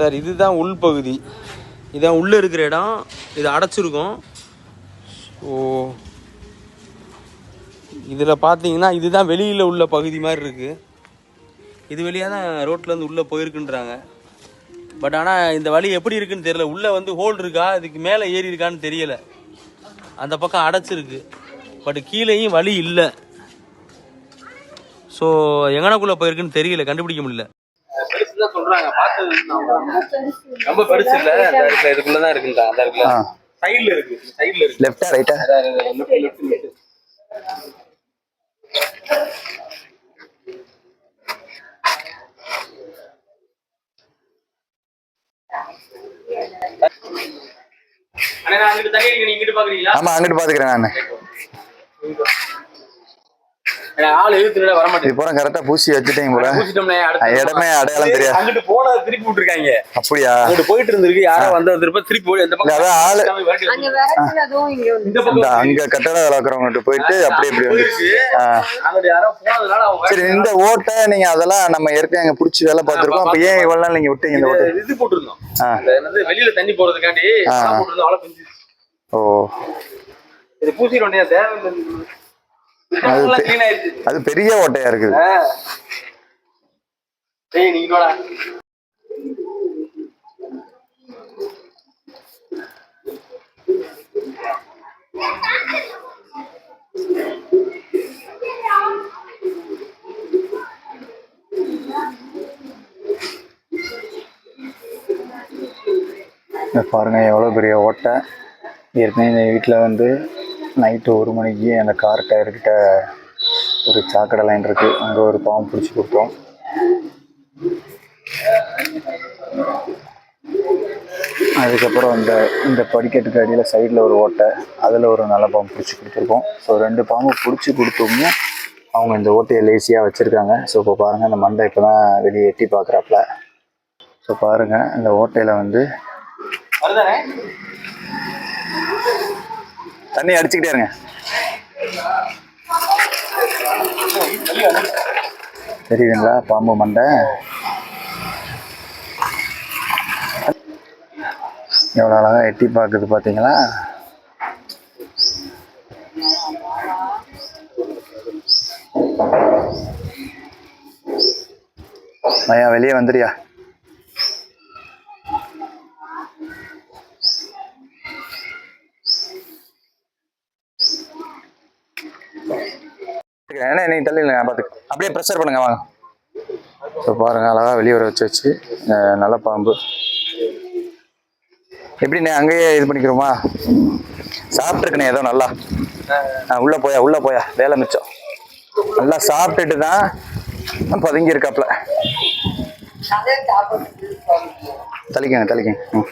Sir இதுதான் உள்பகுதி இதான் உள்ளே இருக்கிற இடம். இது அடைச்சிருக்கும். ஸோ இதில் பார்த்தீங்கன்னா இதுதான் வெளியில் உள்ள பகுதி மாதிரி இருக்குது இது வழியாக தான் ரோட்லேருந்து உள்ளே போயிருக்குன்றாங்க. பட் ஆனால் இந்த வழி எப்படி இருக்குன்னு தெரியல. உள்ளே வந்து ஹோல் இருக்கா? இதுக்கு மேலே ஏறி இருக்கான்னு தெரியலை. அந்த பக்கம் அடைச்சிருக்கு. பட் கீழேயும் வழி இல்லை. ஸோ எங்கனக்குள்ளே போயிருக்குன்னு தெரியல. கண்டுபிடிக்க முடியல. சொல்றாங்க ரொம்ப பெருசு இல்ல இதுக்குள்ள தான் இருக்குன்றா அந்த இருக்குல்ல சைடுல இருக்கு சைடுல இருக்கு. லெஃப்டா ரைட்டா அண்ணா நான் அங்கிட்டு தண்ணி அடிக்க நீங்க இங்கிட்டு பாக்குறீங்களா? ஆமா அங்கிட்டு பாத்துக்கிறேன் நான். ஆள் இழுத்துட்டு வர மாட்டேங்குது இது பூரா கரெக்டா பூசி வச்சுட்டீங்க போல. இடமே அடையாளம் தெரியாது. அங்கிட்டு போன திருப்பி விட்டுருக்காங்க. அப்படியா? அங்கிட்டு போயிட்டு இருந்திருக்கு யாரோ வந்து திருப்பி போய் பக்கம் ஆளு. அங்க கட்டட வளர்க்குறவங்ககிட்ட போயிட்டு அப்படி இப்படி வந்து சரி இந்த ஓட்டை நீங்க அதெல்லாம் நம்ம ஏற்கனவே அங்க புடிச்சு வேலை பார்த்திருக்கோம். அப்ப ஏன் இவ்வளவு நாள் நீங்க விட்டீங்க இந்த ஓட்டை? இது- போட்டிருந்தோம். வெளியில தண்ணி போறதுக்காண்டி போட்டிருந்தோம் ஓ. இது வேண்டிய தேவை அது பெரிய ஓட்டையா இருக்குது. பாருங்க எவ்வளோ பெரிய ஓட்டை. ஏற்கனவே இந்த வீட்டில் வந்து நைட்டு ஒரு மணிக்கு அந்த கார் டயர்கிட்ட ஒரு சாக்கடை லைன் இருக்கு. அங்கே ஒரு பாம்பு பிடிச்சி கொடுத்தோம். அதுக்கப்புறம் இந்த இந்த படிக்கட்டுக்கு அடியில் சைடில் ஒரு ஓட்டை அதில் ஒரு நல்ல பாம்பு பிடிச்சி கொடுத்துருக்கோம். ஸோ ரெண்டு பாம்பு பிடிச்சி கொடுத்தோம்னா அவங்க இந்த ஓட்டையை லேசியாக வச்சுருக்காங்க. ஸோ இப்போ பாருங்கள் இந்த மண்டை இப்போ தான் வெளியே எட்டி பார்க்குறாப்புல. ஸோ பாருங்கள் இந்த ஓட்டையில் வந்து தண்ணி அடிச்சுக்கிட்டே இருங்க. தெரியுதுங்களா? பாம்பு மண்டை. எவ்வளோ அழகாக எட்டி பார்க்குது பார்த்தீங்களா ஐயா வெளியே வந்துடுறியா தள்ளி தள்ளி நான் பார்த்து அப்படியே ப்ரெஷர் பண்ணுங்க வாங்க. ஸோ பாருங்க அழகா வெளியே வர வச்சு வச்சு நல்ல பாம்பு. எப்படிண்ணே அங்கேயே இது பண்ணிக்கிறோமா? சாப்பிட்ருக்கண்ணே ஏதோ நல்லா. ஆ, உள்ளே போயா உள்ளே போயா வேலை மிச்சம். நல்லா சாப்பிட்டுட்டு தான் பதுங்கி இருக்காப்புல தளிக்கங்க தளிக்கங்க ம்.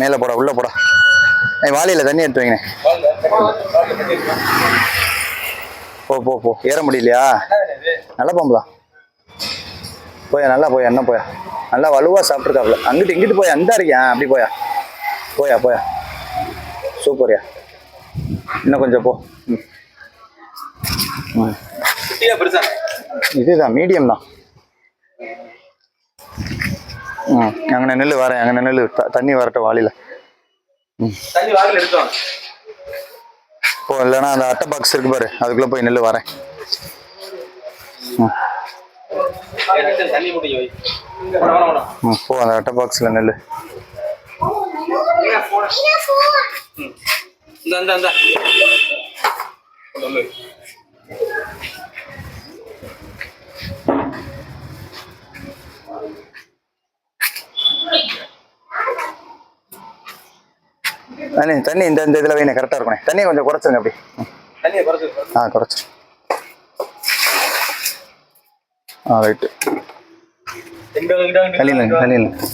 மேலே போடா உள்ளே போடா. ஏய் தண்ணி எடுத்து வைங்கண்ணே. போ போ போ. ஏற முடியலையா? நல்ல பாம்புலாம் போயா நல்லா போயா என்ன போயா. நல்லா வலுவா சாப்பிட்ருக்காப்புல அங்கிட்டு இங்கிட்டு போயா அந்த இருக்கியா? அப்படி போயா. போயா போயா. சூப்பர்யா. இன்னும் கொஞ்சம் போ. ம். ம். இதுதான் மீடியம் தான். ம். அங்கே நெல் வரேன். அங்கே நெல் தண்ணி வரட்டும் வாளியில். தண்ணி வாரில் எடுத்தோம் போ இல்லைன்னா அந்த அட்டை பாக்ஸ் இருக்கு பாரு. அதுக்குள்ளே போய் நெல் வரேன். ம். ம் போ அந்த அட்டை பாக்ஸில் நெல் இந்த. தண்ணி தண்ணி இந்த இந்த இதில் வைங்க கரெக்டாக இருக்கணும் தண்ணியை கொஞ்சம் குறைச்சிருங்க அப்படி. தண்ணியை குறைச்சு ஆ குறைச்சி. ஆ ரைட்டு தள்ளிடுங்க தள்ளிடுங்க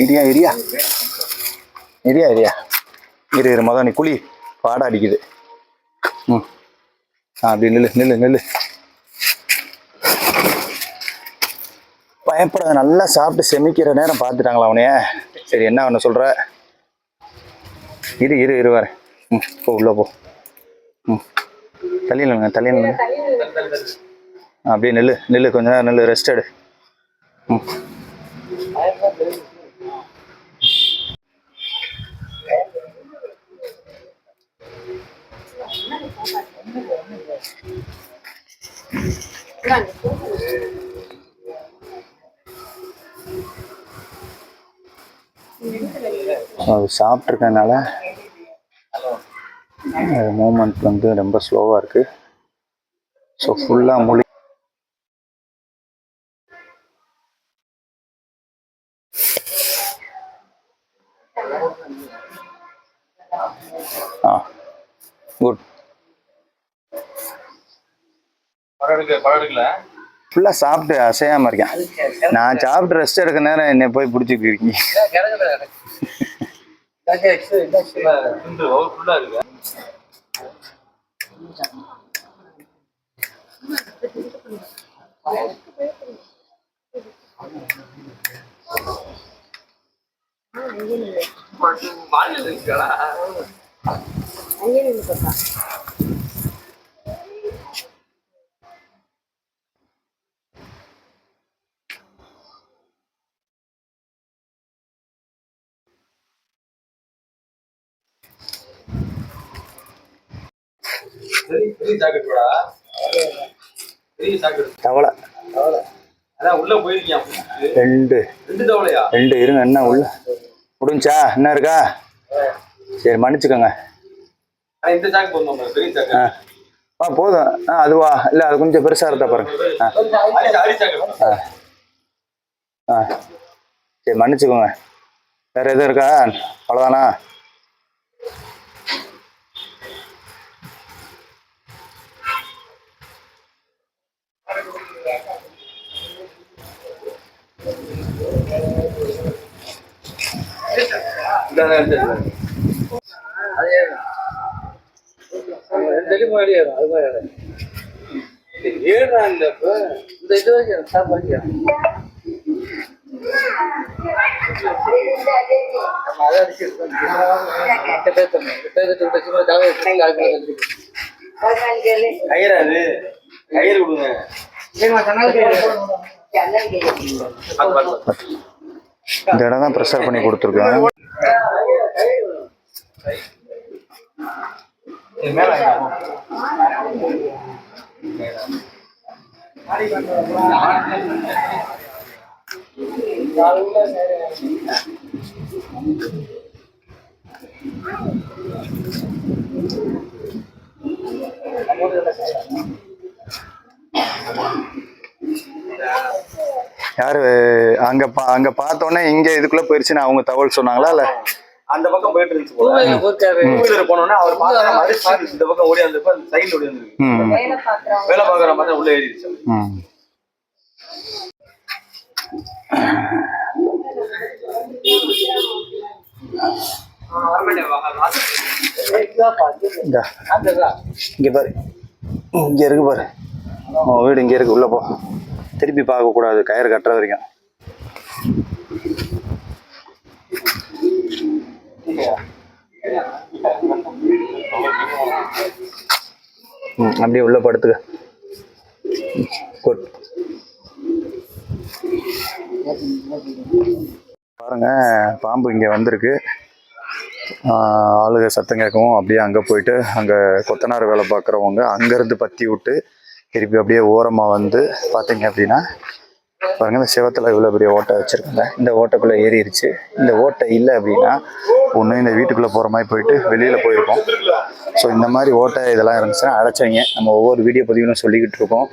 இரியா இரியா இரியா இரியா இரு இரு மொதல் நீ குழி பாட அடிக்குது. ம். ஆ அப்படி நில்லு நில்லு நில்லு. பயப்படாத நல்லா சாப்பிட்டு செமிக்கிற நேரம் பார்த்துட்டாங்களா அவனையே? சரி என்ன ஒன்று சொல்கிற இரு இரு இரு வரேன் ம் போ உள்ளே போ. ம். தள்ளி நில்லுங்க தள்ளி நில்லுங்க. அப்படியே நெல் நெல் கொஞ்ச நேரம் நெல் ரெஸ்ட் எடு. ம். அது சாப்பிட்ருக்கனால மூமெண்ட் வந்து ரொம்ப ஸ்லோவாக இருக்குது ஸோ ஃபுல்லாக மொழி ஆ குட் ஃபுல்லாக சாப்பிட்டு அசையாமல் இருக்கேன். நான் சாப்பிட்டு ரெஸ்ட் எடுக்க நேரம் என்னை போய் பிடிச்சிட்டு இருக்கீங்க. அங்கே நின்று பார்த்தா பெரிய பெரிய ஜாக்கெட் போடா பெரிய ஜாக்கெட் தவளை. ரெண்டு. ரெண்டு இருங்க என்ன உள்ள? முடிஞ்சா என்ன இருக்கா? சரி மன்னிச்சுக்கோங்க. ஆ போதும் ஆ. அதுவா இல்லை அது கொஞ்சம் பெருசாக இருந்தா பாருங்க. ஆ. ஆ. சரி மன்னிச்சுக்கோங்க. வேற எதுவும் இருக்கா? அவ்வளோதானா ஏறா இந்த இப்ப இந்த இது வரைக்கும் சாப்பாடு நம்ம அதை அடிச்சிருக்கோம் எட்டு பேர் தம்பி எட்டு பேர் தூக்கிட்டு சும்மா தலையை எடுத்து கால் பண்ணி வந்துருக்கு கயிறா கொடுங்க. இந்த இடம் தான் ப்ரெஷர் பண்ணி கொடுத்துருக்கேன் இது மேல யாரு அங்க பா அங்க பார்த்தோன்னே இங்க இதுக்குள்ள போயிருச்சுன்னு அவங்க தகவல் சொன்னாங்களா இல்ல? அந்த பக்கம் போயிட்டு இருந்துச்சு போல வீலர் போனோம்னா அவர் பார்த்தா மறுச்சு இந்த பக்கம் ஓடி அந்த பக்கம் சைடுல ஓடி வந்துருக்கு. வேலை பாக்குற மாதிரி. உள்ள ஏறிடுச்சு. இங்க பாரு. இங்க இருக்கு பாரு. வீடு இங்க இருக்கு. உள்ள போ. திருப்பி பார்க்க கூடாது கயிறு கட்டுற வரைக்கும். ம், அப்படியே உள்ள படுத்துக்க. குட். பாருங்க பாம்பு இங்கே வந்திருக்கு. ஆளுக சத்தம் கேட்கவும் அப்படியே அங்கே போயிட்டு அங்கே கொத்தனார் வேலை பார்க்குறவங்க அங்கேருந்து பற்றி விட்டு திருப்பி அப்படியே ஓரமாக வந்து பார்த்தீங்க அப்படின்னா பாருங்க இந்த சிவத்தில் இவ்வளோ பெரிய ஓட்டை வச்சுருக்காங்க. இந்த ஓட்டைக்குள்ளே ஏறிடுச்சு இந்த ஓட்டை இல்லை அப்படின்னா ஒன்று இந்த வீட்டுக்குள்ளே போகிற மாதிரி போயிட்டு வெளியில் போயிருக்கோம் ஸோ இந்த மாதிரி ஓட்டை இதெல்லாம் இருந்துச்சுன்னா அடைச்சவங்க நம்ம ஒவ்வொரு வீடியோ பதிவிலும் சொல்லிக்கிட்டு இருக்கோம்.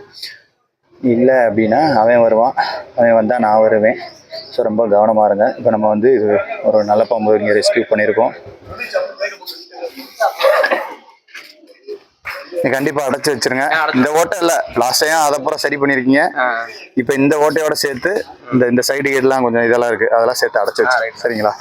இல்லை அப்படின்னா அவன் வருவான். அவன் வந்தால் நான் வருவேன். ஸோ ரொம்ப கவனமாக இருங்க. இப்போ நம்ம வந்து இது ஒரு நல்ல பாம்பு இங்கே ரெஸ்கியூ பண்ணியிருக்கோம். நீ கண்டிப்பாக அடைச்சி வச்சிருங்க. இந்த ஓட்டை இல்லை லாஸ்ட் டைம் அதை பூரா சரி பண்ணியிருக்கீங்க இப்போ இந்த ஓட்டையோட சேர்த்து இந்த இந்த சைடு கேட்லாம் கொஞ்சம் இதெல்லாம் இருக்குது அதெல்லாம் சேர்த்து அடைச்சி வச்சு. சரிங்களா?